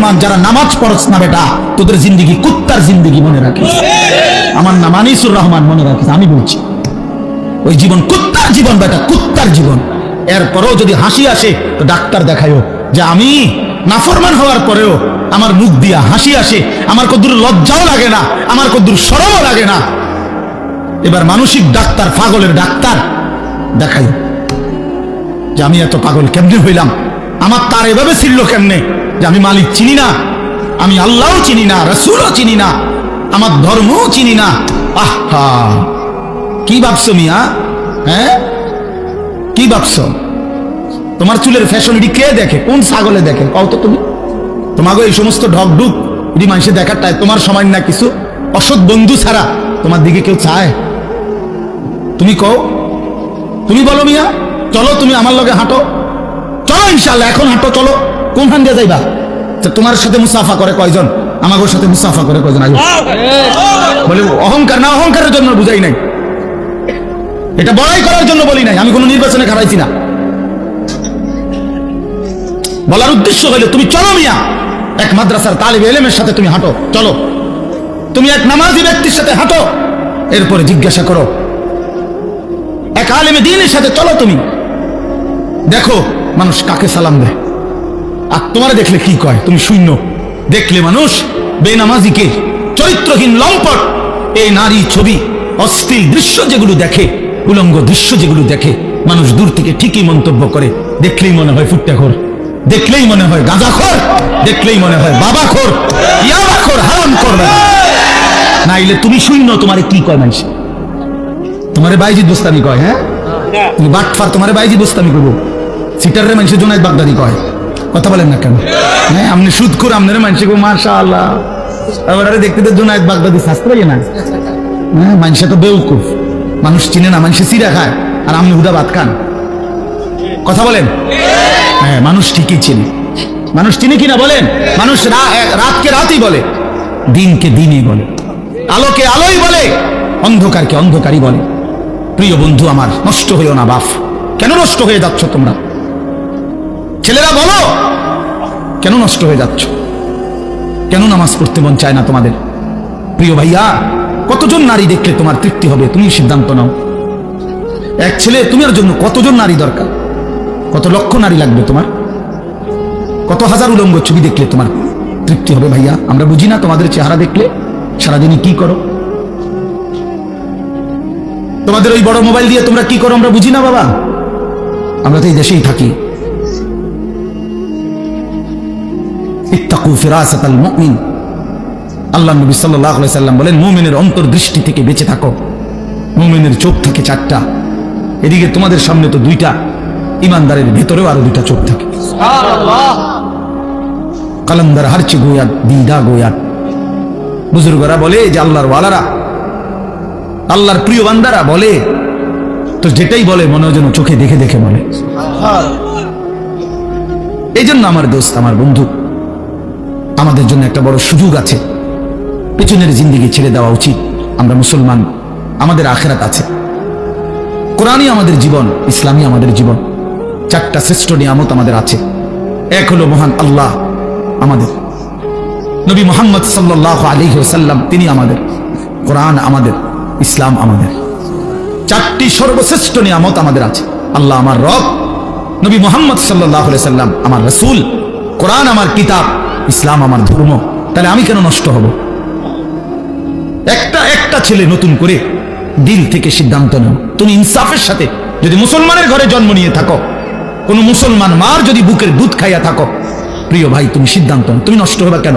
নাফরমান যারা নামাজ পড়ছ না বেটা, তোদের জিন্দিগি, কুত্তার জিন্দিগি মনে রাখিস। আমার নাম আনিসুর রহমান মনে রাখিস, আমি বলছি। ওই জীবন কুত্তার জীবন বেটা, কুত্তার জীবন। এরপরেও যদি হাসি আসে, তো ডাক্তার দেখায়ও যে আমি নাফরমান হওয়ার পরেও আমার মুখ দিয়া হাসি আসে, আমার কদ্দুর লজ্জাও লাগে না, আমার কদ্দুর সরমও লাগে না। এবার মানসিক ডাক্তার, পাগলের ডাক্তার দেখাই যে আমি এত পাগল কেমনে হইলাম? আমার তার এভাবে ছিল কেমনে? যে আমি মালিক চিনি না, আমি আল্লাহও চিনি না, রসুলও চিনি না, আমার ধর্মও চিনি না। আহা কি ভাবছ মিয়া? হ্যাঁ? কি ভাবছ? তোমার চুলের ফ্যাশন কে দেখে? কোন ছাগলে দেখে? কও তো তুমি। তোমাকে এই সমস্ত ঢক ঢুক যদি মানুষের দেখার টাই তোমার সময় না কিছু। অসৎ বন্ধু ছাড়া তোমার দিকে কেউ চায়। তুমি কও। তুমি বলো মিয়া। চলো তুমি আমার লগে হাঁটো। চলো ইনশাল্লাহ এখন হাঁটো, চলো। কোনখান দিয়ে যাইবা? তোমার সাথে মুসাফা করে কয়জন? আমাদের সাথে মুসাফা করে কয়জন? আগে বলে, অহংকার না, অহংকারের জন্য বুঝাই নাই। এটা বড়াই করার জন্য বলি নাই, আমি কোনো নির্বাচনে খারাইছি না। বলার উদ্দেশ্য হইলে তুমি চলো মিয়া। এক মাদ্রাসার তালিব এলেমের সাথে তুমি হাঁটো, চলো। তুমি এক নামাজি ব্যক্তির সাথে হাঁটো। এরপরে জিজ্ঞাসা করো, এক আলেমে দিনের সাথে চলো তুমি। দেখো মানুষ কাকে সালাম দেয়? আর তোমার দেখলে কি কয়? তুমি শূন্য। দেখলে মানুষ বেনামাজিকে চরিত্রহীন লম্পট। এই নারী ছবি অস্থির দৃশ্য যেগুলো দেখে উলঙ্গ দৃশ্য যেগুলো দেখে মানুষ দূর থেকে ঠিকই মন্তব্য করে। দেখলেই মনে হয় ফুট্টাখোর। দেখলেই মনে হয় গাঁজাখোর। দেখলেই মনে হয় বাবা বাবাখোর। ইয়াবাখোর হারাম করবে নাইলে তুমি শূন্য তোমারে কি কয় মানুষ? তোমারে বাইজিদ বুস্তানি কয় হ্যাঁ? তুমি বাটফার তোমারে বাইজিদ বুস্তানি করব। সিটারে মানুষের জোনায়দ বাগদাদি কয়? কথা বলেন না কেন? হ্যাঁ আপনি সুদ করে আপনার মানুষে গো মার্শা আল্লাহ আবার দেখতে তো জোনায়দ বাগদাদি শাস্তে পারি না। হ্যাঁ মানুষে তো বেউকুফ। মানুষ চিনে না, মানুষে চিরা খায়। আর আপনি হুদা ভাত খান। কথা বলেন? হ্যাঁ মানুষ ঠিকই চিনে। মানুষ চিনে কিনা বলেন? মানুষ রাতকে রাতই বলে। দিনকে দিনই বলে। আলোকে আলোই বলে। অন্ধকারকে অন্ধকারই বলে। প্রিয় বন্ধু আমার, নষ্ট হইও না বাফ কেন নষ্ট হয়ে যাচ্ছ তোমরা? ছেলেরা, বলো! কেন নষ্ট হয়ে যাচ্ছ? কেন নামাজ পড়তে মন চায় না তোমাদের? প্রিয় ভাইয়া, কতজন নারী দেখলে তোমার তৃপ্তি হবে? তুমি সিদ্ধান্ত নাও। এক ছেলে তোমার জন্য কতজন নারী দরকার? কত লক্ষ নারী লাগবে তোমার? কত হাজার উলঙ্গ ছবি দেখলে তোমার তৃপ্তি হবে ভাইয়া? আমরা বুঝি না তোমাদের চেহারা দেখলে? সারাদিনই কি করো? তোমাদের ওই বড় মোবাইল দিয়ে তোমরা কি করো? আমরা বুঝি না বাবা। আমরা তো এই দেশেই থাকি। ইত্তাকু ফিরাসাতাল মুমিন। আল্লাহ নবী সাল্লাল্লাহু আলাইহি সাল্লাম বলেন মুমিনের অন্তর্দৃষ্টি থেকে বেঁচে থাকো। মুমিনের চোখ থাকে চারটা। এদিকে তোমাদের সামনে তো দুইটা ইমানদারের ভেতরেও আরও দুইটা চোখ থাকে। কালান্দার হারচে গোয়াত দিদা গোয়াত বুজুর্গরা বলে যে আল্লাহর ওয়ালারা আল্লাহর প্রিয় বান্দারা বলে তো যেটাই বলে মনে হয় যেন চোখে দেখে দেখে বলে। এই জন্য আমার দোস্ত আমার বন্ধু আমাদের জন্য একটা বড় সুযোগ আছে। পেছনের জিন্দিগি ছেড়ে দেওয়া উচিত। আমরা মুসলমান, আমাদের আখেরাত আছে। কোরআনই আমাদের জীবন, ইসলামই আমাদের জীবন। চারটা শ্রেষ্ঠ নিয়ামত আমাদের আছে। এক হলো মহান আল্লাহ আমাদের। নবী মোহাম্মদ সাল্লাহ আলী সাল্লাম তিনি আমাদের। কোরআন আমাদের, ইসলাম আমাদের। চারটি সর্বশ্রেষ্ঠ নিয়ামত আমাদের আছে। আল্লাহ আমার রব, নবী মোহাম্মদ সাল্লাহ সাল্লাম আমার রসুল, কোরআন আমার কিতাব ইসলাম আমার ধর্ম, তাহলে আমি কেন নষ্ট হব? একটা একটা ছেলে নতুন করে দিল থেকে সিদ্ধান্ত নাও। তুমি ইনসাফের সাথে যদি মুসলমানের ঘরে জন্ম নিয়ে থাকো, কোন মুসলমান মার যদি বুকের দুধ খাইয়া থাকো, প্রিয় ভাই, তুমি সিদ্ধান্ত তুমি নষ্ট হবে কেন?